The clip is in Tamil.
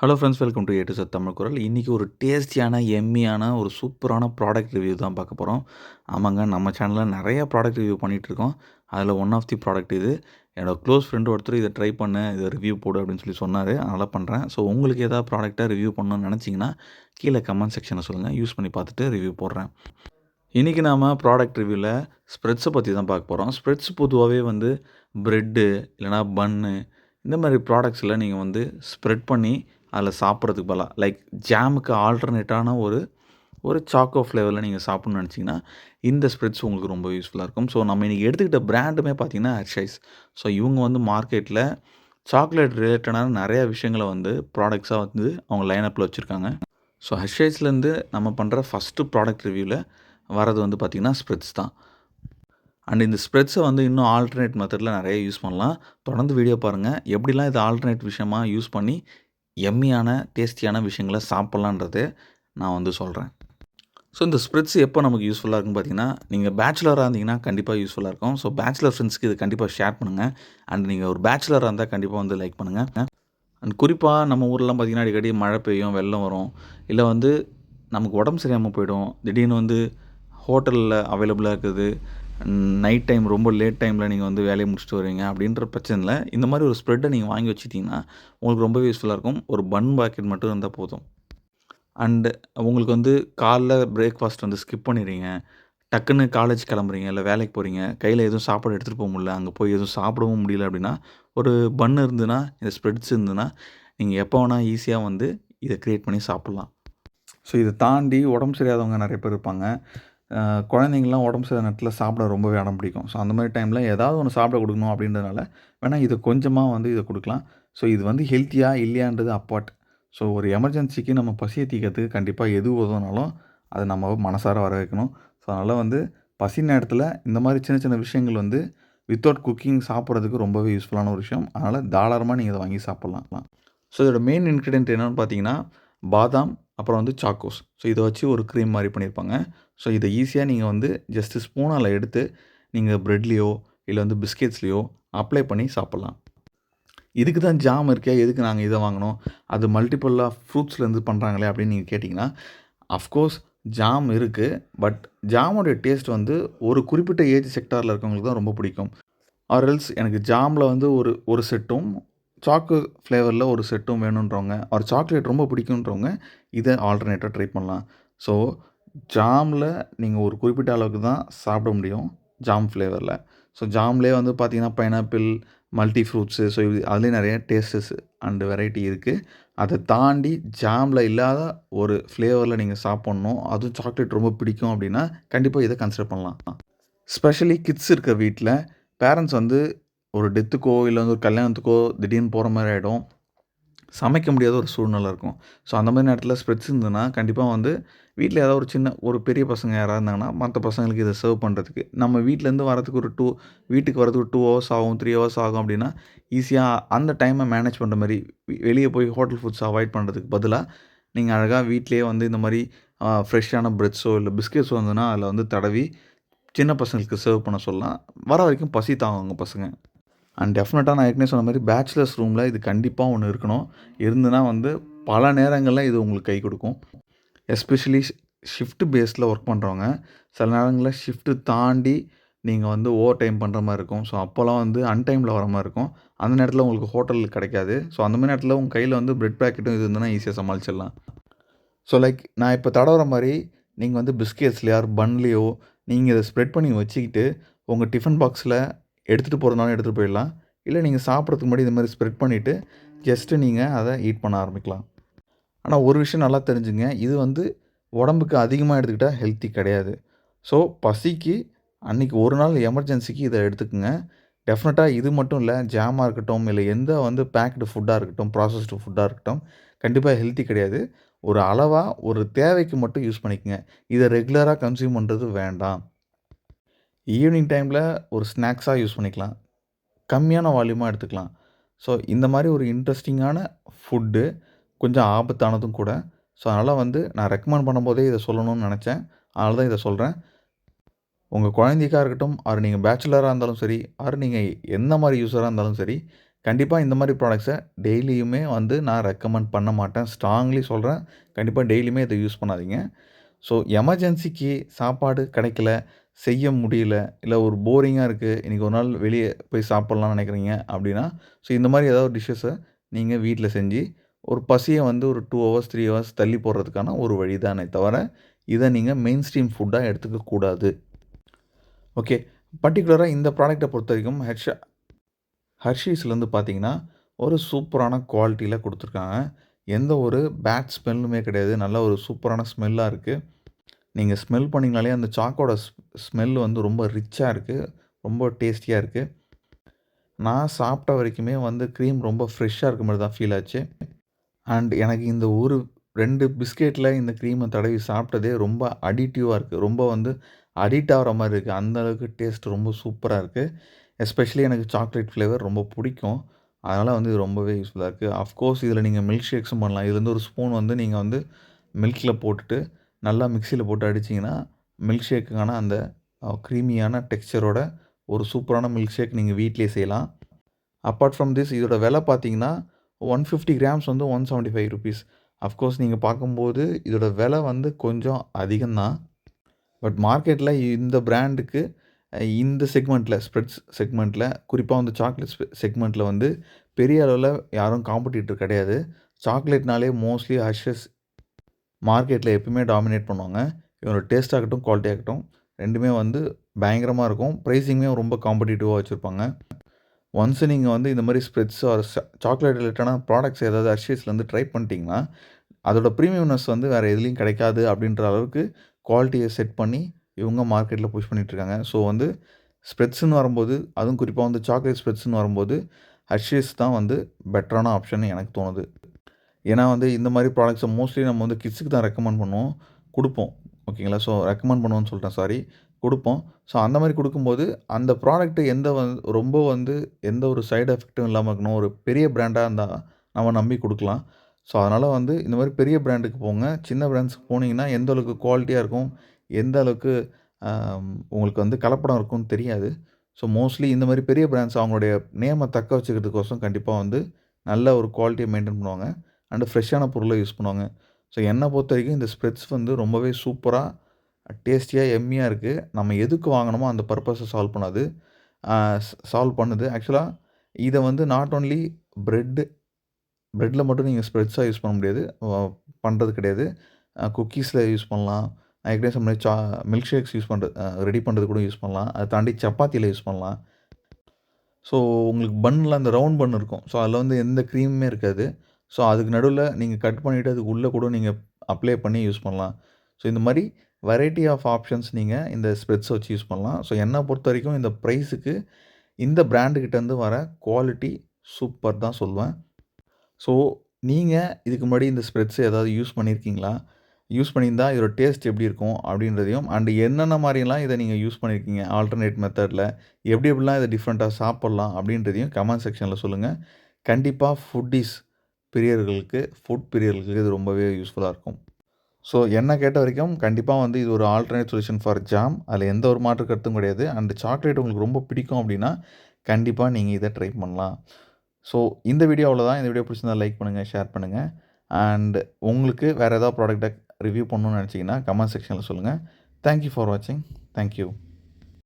Hello friends welcome to a sir Tamil Kural இன்றைக்கி ஒரு டேஸ்டியான எம்மியான ஒரு சூப்பரான ப்ராடக்ட் ரிவ்யூ தான் பார்க்க போகிறோம் ஆமாங்க நம்ம சேனலில் நிறைய ப்ராடக்ட் ரிவ்யூ பண்ணிகிட்ருக்கோம் அதில் ஒன் ஆஃப் தி ப்ராடக்ட் இது. என்னோடய க்ளோஸ் ஃப்ரெண்டு ஒருத்தர் இதை ட்ரை பண்ணு இதை ரிவ்யூ போடு அப்படின்னு சொல்லி சொன்னார். அதனால் பண்ணுறேன் ஸோ உங்களுக்கு ஏதாவது ப்ராடக்டாக ரிவ்யூ பண்ணணும்னு நினச்சிங்கன்னா கீழே கமெண்ட் செக்ஷனை சொல்லுங்கள் யூஸ் பண்ணி பார்த்துட்டு ரிவ்யூ போடுறேன். இன்றைக்கி நாம் ப்ராடக்ட் ரிவ்யூவில் ஸ்ப்ரெட்ஸை பற்றி தான் பார்க்க போகிறோம் ஸ்ப்ரெட்ஸ் பொதுவாகவே வந்து ப்ரெட்டு இல்லைனா பன்னு இந்த மாதிரி ப்ராடக்ட்ஸில் நீங்கள் வந்து ஸ்ப்ரெட் பண்ணி அதில் சாப்பிட்றதுக்கு பதிலாக லைக் ஜாமுக்கு ஆல்டர்னேட்டான ஒரு ஒரு சாக்கோ ஃப்ளேவரில் நீங்கள் சாப்பிட்ணுன்னு நினச்சிங்கன்னா இந்த ஸ்ப்ரெட்ஸ் உங்களுக்கு ரொம்ப யூஸ்ஃபுல்லாக இருக்கும். ஸோ நம்ம இன்றைக்கி எடுத்துக்கிட்ட பிராண்டுமே பார்த்தீங்கன்னா ஹர்ஷைஸ் ஸோ இவங்க வந்து மார்க்கெட்டில் சாக்லேட் ரிலேட்டடான நிறையா விஷயங்களை வந்து ப்ராடக்ட்ஸாக வந்து அவங்க லைனப்பில் வச்சுருக்காங்க. ஸோ ஹர்ஷைஸ்லேருந்து நம்ம பண்ணுற ஃபஸ்ட்டு ப்ராடக்ட் ரிவ்யூவில் வரது வந்து பார்த்திங்கன்னா ஸ்ப்ரெட்ஸ் தான். அண்ட் இந்த ஸ்ப்ரெட்ஸை வந்து இன்னும் ஆல்டர்னேட் மெத்தடில் நிறைய யூஸ் பண்ணலாம். தொடர்ந்து வீடியோ பாருங்கள் எப்படிலாம் இது ஆல்டர்னேட் விஷயமாக யூஸ் பண்ணி எம்மியான டேஸ்டியான விஷயங்களை சாப்பிட்லான்றது நான் வந்து சொல்கிறேன் ஸோ இந்த ஸ்ப்ரெட்ஸ் எப்போ நமக்கு யூஸ்ஃபுல்லாக இருக்குன்னு பார்த்தீங்கன்னா நீங்கள் பேச்சுலராக இருந்தீங்கன்னா கண்டிப்பாக யூஸ்ஃபுல்லாக இருக்கும். ஸோ பேச்சுலர் ஃப்ரெண்ட்ஸ்க்கு இது கண்டிப்பாக ஷேர் பண்ணுங்கள் அண்ட் நீங்கள் ஒரு பேச்சுலராக இருந்தால் கண்டிப்பாக வந்து லைக் பண்ணுங்கள் அண்ட் குறிப்பாக நம்ம ஊர்லாம் பார்த்திங்கன்னா அடிக்கடி மழை பெய்யும் வெள்ளம் வரும். இல்லை வந்து நமக்கு உடம்பு சரியாமல் போயிடும். திடீர்னு வந்து ஹோட்டலில் அவைலபிளாக இருக்குது. நைட் டைம் ரொம்ப லேட் டைமில் நீங்கள் வந்து வேலையை முடிச்சுட்டு வருவீங்க அப்படின்ற பிரச்சனையில் இந்த மாதிரி ஒரு ஸ்ப்ரெட்டை நீங்கள் வாங்கி வச்சுட்டிங்கன்னா உங்களுக்கு ரொம்பவே யூஸ்ஃபுல்லாக இருக்கும். ஒரு பன் பாக்கெட் மட்டும் இருந்தால் போதும். அண்டு உங்களுக்கு வந்து காலைல பிரேக்ஃபாஸ்ட் வந்து ஸ்கிப் பண்ணிடுறீங்க. டக்குன்னு காலேஜ் கிளம்புறீங்க இல்லை வேலைக்கு போகிறீங்க கையில் எதுவும் சாப்பாடு எடுத்துகிட்டு போக முடியல அங்கே போய் எதுவும் சாப்பிடவும் முடியல அப்படின்னா ஒரு பன் இருந்துன்னா இந்த ஸ்ப்ரெட்ஸ் இருந்துன்னா நீங்கள் எப்போ வேணால் ஈஸியாக வந்து இதை க்ரியேட் பண்ணி சாப்பிட்லாம். ஸோ இதை தாண்டி உடம்பு சரியாதவங்க நிறைய பேர் இருப்பாங்க. குழந்தைங்களாம் உடம்பு சரியான நேரத்தில் சாப்பிட ரொம்பவே அடம் பிடிக்கும். ஸோ அந்த மாதிரி டைமில் ஏதாவது ஒன்று சாப்பிட கொடுக்கணும் அப்படின்றதுனால வேணால் இதை கொஞ்சமாக வந்து இதை கொடுக்கலாம். ஸோ இது வந்து ஹெல்த்தியாக இல்லையான்றது அப்பாட். ஸோ ஒரு எமர்ஜென்சிக்கு நம்ம பசியை தீக்கிறதுக்கு கண்டிப்பாக எது உதவினாலும் அதை நம்ம மனசார வர வைக்கணும் ஸோ அதனால் வந்து பசி நேரத்தில் இந்த மாதிரி சின்ன சின்ன விஷயங்கள் வந்து வித்தவுட் குக்கிங் சாப்பிட்றதுக்கு ரொம்பவே யூஸ்ஃபுல்லான ஒரு விஷயம். அதனால் தாராளமாக நீங்கள் இதை வாங்கி சாப்பிட்லாம். ஸோ இதோட மெயின் இன்க்ரீடியன்ட் என்னென்னு பார்த்தீங்கன்னா பாதாம் அப்புறம் வந்து சாக்கோஸ் ஸோ இதை வச்சு ஒரு க்ரீம் மாதிரி பண்ணியிருப்பாங்க. ஸோ இதை ஈஸியாக நீங்கள் வந்து ஜஸ்ட்டு ஸ்பூனால் எடுத்து நீங்கள் ப்ரெட்லேயோ இல்லை வந்து பிஸ்கெட்ஸ்லேயோ அப்ளை பண்ணி சாப்பிட்லாம். இதுக்கு தான் ஜாம் இருக்கே எதுக்கு நாங்கள் இதை வாங்கினோம் அது மல்டிப்புளாக ஃப்ரூட்ஸ்லேருந்து பண்ணுறாங்களே அப்படின்னு நீங்கள் கேட்டிங்கன்னா அஃப்கோர்ஸ் ஜாம் இருக்குது பட் ஜாமோடைய டேஸ்ட் வந்து ஒரு குறிப்பிட்ட ஏஜ் செக்டாரில் இருக்கவங்களுக்கு தான் ரொம்ப பிடிக்கும். ஆர்எல்ஸ் எனக்கு ஜாமில் வந்து ஒரு ஒரு செட்டும் சாக்கு ஃப்ளேவரில் ஒரு செட்டும் வேணுன்றவங்க ஒரு சாக்லேட் ரொம்ப பிடிக்குன்றவங்க இதை ஆல்டர்னேட்டாக ட்ரை பண்ணலாம். ஸோ ஜாமில் நீங்கள் ஒரு குறிப்பிட்ட அளவுக்கு தான் சாப்பிட முடியும் ஜாம் ஃப்ளேவரில் ஸோ ஜாம்லேயே வந்து பார்த்திங்கன்னா பைனாப்பிள் மல்டி ஃப்ரூட்ஸு ஸோ இது அதுலேயும் நிறைய டேஸ்டஸ் அண்டு வெரைட்டி இருக்குது அதை தாண்டி ஜாமில் இல்லாத ஒரு ஃப்ளேவரில் நீங்கள் சாப்பிட்ணும். அதுவும் சாக்லேட் ரொம்ப பிடிக்கும் அப்படின்னா கண்டிப்பாக இதை கன்சிடர் பண்ணலாம். ஸ்பெஷலி கிட்ஸ் இருக்க வீட்டில் பேரண்ட்ஸ் வந்து ஒரு டெத்துக்கோ இல்லை வந்து ஒரு கல்யாணத்துக்கோ திடீர்னு போகிற மாதிரி ஆகிடும் சமைக்க முடியாத ஒரு சூழ்நிலை இருக்கும். ஸோ அந்த மாதிரி நேரத்தில் ஸ்ப்ரெட்ஸ் இருந்ததுன்னா கண்டிப்பாக வந்து வீட்டில் ஏதாவது ஒரு சின்ன ஒரு பெரிய பசங்க யாராக இருந்தாங்கன்னா மற்ற பசங்களுக்கு இதை சர்வ் பண்ணுறதுக்கு நம்ம வீட்டிலேருந்து வரதுக்கு ஒரு டூ வீட்டுக்கு வரதுக்கு ஒரு டூ ஹவர்ஸ் ஆகும் த்ரீ ஹவர்ஸ் ஆகும் அப்படின்னா ஈஸியாக அந்த டைமை மேனேஜ் பண்ணுற மாதிரி வெளியே போய் ஹோட்டல் ஃபுட்ஸ் அவாய்ட் பண்ணுறதுக்கு பதிலாக நீங்கள் அழகாக வீட்லேயே வந்து இந்த மாதிரி ஃப்ரெஷ்ஷான ப்ரெட்ஸோ இல்லை பிஸ்கெட்ஸோ வந்துன்னா அதில் வந்து தடவி சின்ன பசங்களுக்கு சர்வ் பண்ண சொல்லலாம். வர வரைக்கும் பசி தாங்குவாங்க பசங்க. அண்ட் டெஃபினட்டாக நான் ஏற்கனவே சொன்ன மாதிரி பேச்சுலர்ஸ் ரூமில் இது கண்டிப்பாக ஒன்று இருக்கணும். இருந்துன்னா வந்து பல நேரங்களில் இது உங்களுக்கு கை கொடுக்கும். எஸ்பெஷலி ஷிஃப்ட் பேஸில் ஒர்க் பண்ணுறவங்க சில நேரங்களில் ஷிஃப்ட்டு தாண்டி நீங்கள் வந்து ஓவர் டைம் பண்ணுற மாதிரி இருக்கும். ஸோ அப்போல்லாம் வந்து அன்டைமில் வர மாதிரி இருக்கும். அந்த நேரத்தில் உங்களுக்கு ஹோட்டல் கிடைக்காது. ஸோ அந்த மாதிரி நேரத்தில் உங்கள் கையில் வந்து பிரெட் பேக்கெட்டும் இது இருந்ததுன்னா ஈஸியாக சமாளிச்சிடலாம். ஸோ லைக் நான் இப்போ தடவுற மாதிரி நீங்கள் வந்து பிஸ்கெட்ஸ்லையோ பன்லேயோ நீங்கள் இதை ஸ்ப்ரெட் பண்ணி வச்சுக்கிட்டு உங்கள் டிஃபன் பாக்ஸில் எடுத்துகிட்டு போகிறதுனாலும் எடுத்துகிட்டு போயிடலாம். இல்லை நீங்கள் சாப்பிட்றதுக்கு முன்னாடி இந்த மாதிரி ஸ்ப்ரெட் பண்ணிவிட்டு ஜஸ்ட்டு நீங்கள் அதை ஈட் பண்ண ஆரம்பிக்கலாம். ஆனால் ஒரு விஷயம் நல்லா தெரிஞ்சுங்க. இது வந்து உடம்புக்கு அதிகமாக எடுத்துக்கிட்டால் ஹெல்த்தி கிடையாது. ஸோ பசிக்கு அன்றைக்கி ஒரு நாள் எமர்ஜென்சிக்கு இதை எடுத்துக்கோங்க. டெஃபினட்டாக இது மட்டும் இல்லை ஜாமாக இருக்கட்டும் இல்லை எந்த வந்து பேக்டு ஃபுட்டாக இருக்கட்டும் ப்ராசஸ்டு ஃபுட்டாக இருக்கட்டும் கண்டிப்பாக ஹெல்த்தி கிடையாது. ஒரு அளவாக ஒரு தேவைக்கு மட்டும் யூஸ் பண்ணிக்கோங்க. இதை ரெகுலராக கன்சியூம் பண்ணுறது வேண்டாம். ஈவினிங் டைமில் ஒரு ஸ்நாக்ஸாக யூஸ் பண்ணிக்கலாம். கம்மியான வால்யூமாக எடுத்துக்கலாம். ஸோ இந்த மாதிரி ஒரு இன்ட்ரெஸ்டிங்கான ஃபுட்டு கொஞ்சம் ஆபத்தானதும் கூட. ஸோ அதனால் வந்து நான் ரெக்கமெண்ட் பண்ணும்போதே இதை சொல்லணும்னு நினச்சேன். அதனால தான் இதை சொல்கிறேன் உங்கள் குழந்தைக்காக இருக்கட்டும் ஆர் நீங்கள் பேச்சுலராக இருந்தாலும் சரி ஆர் நீங்கள் எந்த மாதிரி யூஸராக இருந்தாலும் சரி கண்டிப்பாக இந்த மாதிரி ப்ராடக்ட்ஸை டெய்லியுமே வந்து நான் ரெக்கமெண்ட் பண்ண மாட்டேன். ஸ்ட்ராங்லி சொல்கிறேன் கண்டிப்பாக டெய்லியுமே இதை யூஸ் பண்ணாதீங்க. ஸோ எமர்ஜென்சிக்கு சாப்பாடு கிடைக்கல செய்ய முடியல இல்லை ஒரு போரிங்காக இருக்குது இன்றைக்கி ஒரு நாள் வெளியே போய் சாப்பிட்லான்னு நினைக்கிறீங்க அப்படின்னா ஸோ இந்த மாதிரி ஏதாவது டிஷ்ஷஸை நீங்கள் வீட்டில் செஞ்சு ஒரு பசியை வந்து ஒரு டூ ஹவர்ஸ் த்ரீ ஹவர்ஸ் தள்ளி போடுறதுக்கான ஒரு வழி தானே தவிர இதை நீங்கள் மெயின் ஸ்ட்ரீம் ஃபுட்டாக எடுத்துக்கக்கூடாது ஓகே பர்டிகுலராக இந்த ப்ராடக்ட்டை பொறுத்த வரைக்கும் ஹெர்ஷா ஹர்ஷீஸ்லேருந்து பார்த்தீங்கன்னா ஒரு சூப்பரான குவாலிட்டியில் கொடுத்துருக்காங்க. எந்த ஒரு பேட் ஸ்மெல்லுமே கிடையாது. நல்ல ஒரு சூப்பரான ஸ்மெல்லாக இருக்குது நீங்கள் ஸ்மெல் பண்ணிங்கனாலே அந்த சாக்கோட ஸ்மெல் வந்து ரொம்ப ரிச்சாக இருக்குது ரொம்ப டேஸ்டியாக இருக்குது நான் சாப்பிட்ட வரைக்குமே வந்து க்ரீம் ரொம்ப ஃப்ரெஷ்ஷாக இருக்க மாதிரி தான் ஃபீல் ஆச்சு. அண்ட் எனக்கு இந்த ஒரு ரெண்டு பிஸ்கெட்டில் இந்த க்ரீமை தடவி சாப்பிட்டதே ரொம்ப அடிக்டிவாக இருக்குது ரொம்ப வந்து அடிக்ட் ஆகிற மாதிரி இருக்குது அந்தளவுக்கு டேஸ்ட் ரொம்ப சூப்பராக இருக்குது எஸ்பெஷலி எனக்கு சாக்லேட் ஃப்ளேவர் ரொம்ப பிடிக்கும். அதனால் வந்து இது ரொம்பவே யூஸ்ஃபுல்லாக இருக்குது அஃப்கோர்ஸ் இதில் நீங்கள் மில்க் ஷேக்ஸும் பண்ணலாம். இதுலேருந்து ஒரு ஸ்பூன் வந்து நீங்கள் வந்து மில்கில் போட்டுட்டு நல்லா மிக்சியில் போட்டு அடிச்சிங்கன்னா மில்க் ஷேக்குக்கான அந்த க்ரீமியான டெக்ஸ்சரோட ஒரு சூப்பரான மில்க் ஷேக் நீங்கள் வீட்டிலே செய்யலாம். அப்பார்ட் ஃப்ரம் திஸ் இதோட விலை பார்த்தீங்கன்னா ஒன் ஃபிஃப்டி கிராம்ஸ் வந்து one seventy five rupees of course நீங்கள் பார்க்கும்போது இதோட விலை வந்து கொஞ்சம் அதிகம்தான். பட் மார்க்கெட்டில் இந்த பிராண்டுக்கு இந்த செக்மெண்ட்டில் ஸ்ப்ரெட்ஸ் செக்மெண்ட்டில் குறிப்பாக வந்து சாக்லேட் செக்மெண்ட்டில் வந்து பெரிய அளவில் யாரும் காம்படிட்டர் கிடையாது. சாக்லேட்னாலே மோஸ்ட்லி ஹஷஸ் மார்க்கெட்டில் எப்பயுமே டாமினேட் பண்ணுவாங்க. இவங்களோட டேஸ்ட் ஆகட்டும் குவாலிட்டி ஆகட்டும் ரெண்டுமே வந்து பயங்கரமாக இருக்கும். ப்ரைஸிங்குமே ரொம்ப காம்படிட்டிவாக வச்சுருப்பாங்க. ஒன்ஸ் நீங்கள் வந்து இந்த மாதிரி ஸ்ப்ரெட்ஸ் ஆர் சாக்லேட் ரிலேட்டடான ப்ராடக்ட்ஸ் ஏதாவது அர்ஷீஸ்லேருந்து ட்ரை பண்ணிட்டீங்கன்னா அதோட ப்ரீமியம்னஸ் வந்து வேறு எதுலேயும் கிடைக்காது அப்படின்ற அளவுக்கு குவாலிட்டியை செட் பண்ணி இவங்க மார்க்கெட்டில் புஷ் பண்ணிகிட்ருக்காங்க ஸோ வந்து ஸ்ப்ரெட்ஸ்னு வரும்போது அதுவும் குறிப்பாக வந்து சாக்லேட் ஸ்ப்ரெட்ஸ்னு வரும்போது ஹர்ஷீஸ் தான் வந்து பெட்டரான ஆப்ஷன் எனக்கு தோணுது. ஏன்னா வந்து இந்த மாதிரி ப்ராடக்ட்ஸை மோஸ்ட்லி நம்ம வந்து கிட்ஸுக்கு தான் ரெக்கமெண்ட் பண்ணுவோம் கொடுப்போம். ஓகேங்களா ஸோ ரெக்கமெண்ட் பண்ணுவோன்னு சொல்லிட்டேன் சாரி கொடுப்போம். ஸோ அந்த மாதிரி கொடுக்கும்போது அந்த ப்ராடக்ட்டு எந்த வந்து ரொம்ப வந்து எந்த ஒரு சைடு எஃபெக்ட்டும் இல்லாமல் இருக்கணும். ஒரு பெரிய பிராண்டாக இருந்தால் நம்ம நம்பி கொடுக்கலாம். ஸோ அதனால் வந்து இந்த மாதிரி பெரிய பிராண்டுக்கு போங்க. சின்ன பிராண்ட்ஸுக்கு போனீங்கன்னா எந்த அளவுக்கு குவாலிட்டியாக இருக்கும் எந்த அளவுக்கு உங்களுக்கு வந்து கலப்படம் இருக்கும்னு தெரியாது. ஸோ மோஸ்ட்லி இந்த மாதிரி பெரிய பிராண்ட்ஸ் அவங்களுடைய நேமை தக்க வச்சுக்கிறதுக்கோசம் கண்டிப்பாக வந்து நல்ல ஒரு குவாலிட்டியை மெயின்டைன் பண்ணுவாங்க. அண்டு ஃப்ரெஷ்ஷான பொருளை யூஸ் பண்ணுவாங்க. ஸோ என்னை பொறுத்த வரைக்கும் இந்த ஸ்ப்ரெட்ஸ் வந்து ரொம்பவே சூப்பராக டேஸ்டியாக எம்மியாக இருக்குது நம்ம எதுக்கு வாங்கினோமோ அந்த பர்பஸை சால்வ் பண்ணாது. சால்வ் பண்ணுது. ஆக்சுவலாக இதை வந்து நாட் ஓன்லி ப்ரெட்டு ப்ரெட்டில் மட்டும் நீங்கள் ஸ்ப்ரெட்ஸாக யூஸ் பண்ண முடியாது. பண்ணுறது கிடையாது. குக்கீஸில் யூஸ் பண்ணலாம். ஏற்கனவே சொன்ன சா மில்க் ஷேக்ஸ் யூஸ் பண்ணுறது ரெடி பண்ணுறது கூட யூஸ் பண்ணலாம். அதை தாண்டி சப்பாத்தியில் யூஸ் பண்ணலாம். ஸோ உங்களுக்கு பன்னில் அந்த ரவுண்ட் பன் இருக்கும். ஸோ அதில் வந்து எந்த க்ரீமுமே இருக்காது. ஸோ அதுக்கு நடுவில் நீங்கள் கட் பண்ணிவிட்டு அதுக்கு உள்ளே கூட நீங்கள் அப்ளை பண்ணி யூஸ் பண்ணலாம். ஸோ இந்த மாதிரி வெரைட்டி ஆஃப் ஆப்ஷன்ஸ் நீங்கள் இந்த ஸ்ப்ரெட்ஸ் வச்சு யூஸ் பண்ணலாம். ஸோ என்னை பொறுத்த வரைக்கும் இந்த ப்ரைஸுக்கு இந்த பிராண்டுக்கிட்டேருந்து வர குவாலிட்டி சூப்பர் தான் சொல்லுவேன். ஸோ நீங்கள் இதுக்கு முன்னாடி இந்த ஸ்ப்ரெட்ஸ் ஏதாவது யூஸ் பண்ணியிருக்கீங்களா யூஸ் பண்ணியிருந்தால் இதோட டேஸ்ட் எப்படி இருக்கும் அப்படின்றதையும் அண்டு என்னென்ன மாதிரிலாம் இதை நீங்கள் யூஸ் பண்ணியிருக்கீங்க ஆல்டர்னேட் மெத்தடில் எப்படி எப்படிலாம் இதை டிஃப்ரெண்ட்டாக சாப்பிட்லாம் அப்படின்றதையும் கமெண்ட் செக்ஷனில் சொல்லுங்கள் கண்டிப்பாக ஃபுட்டிஸ் பிரியர்களுக்கு ஃபுட் பிரியர்களுக்கு இது ரொம்பவே யூஸ்ஃபுல்லாக இருக்கும். ஸோ என்ன கேட்ட வரைக்கும் கண்டிப்பாக வந்து இது ஒரு ஆல்டர்னேட் சொல்யூஷன் ஃபார் ஜாம் அதில் எந்த ஒரு மாற்று கருத்தும் கிடையாது. அண்ட் சாக்லேட் உங்களுக்கு ரொம்ப பிடிக்கும் அப்படின்னா கண்டிப்பாக நீங்கள் இதை ட்ரை பண்ணலாம். ஸோ இந்த வீடியோ அவ்வளோதான் இந்த வீடியோ பிடிச்சிருந்தா லைக் பண்ணுங்கள் ஷேர் பண்ணுங்கள் அண்ட் உங்களுக்கு வேறு ஏதாவது ப்ராடக்ட்டை ரிவ்யூ பண்ணணும்னு நினச்சிங்கன்னா கமெண்ட் செக்ஷனில் சொல்லுங்கள் தேங்க்யூ ஃபார் வாட்சிங் தேங்க்யூ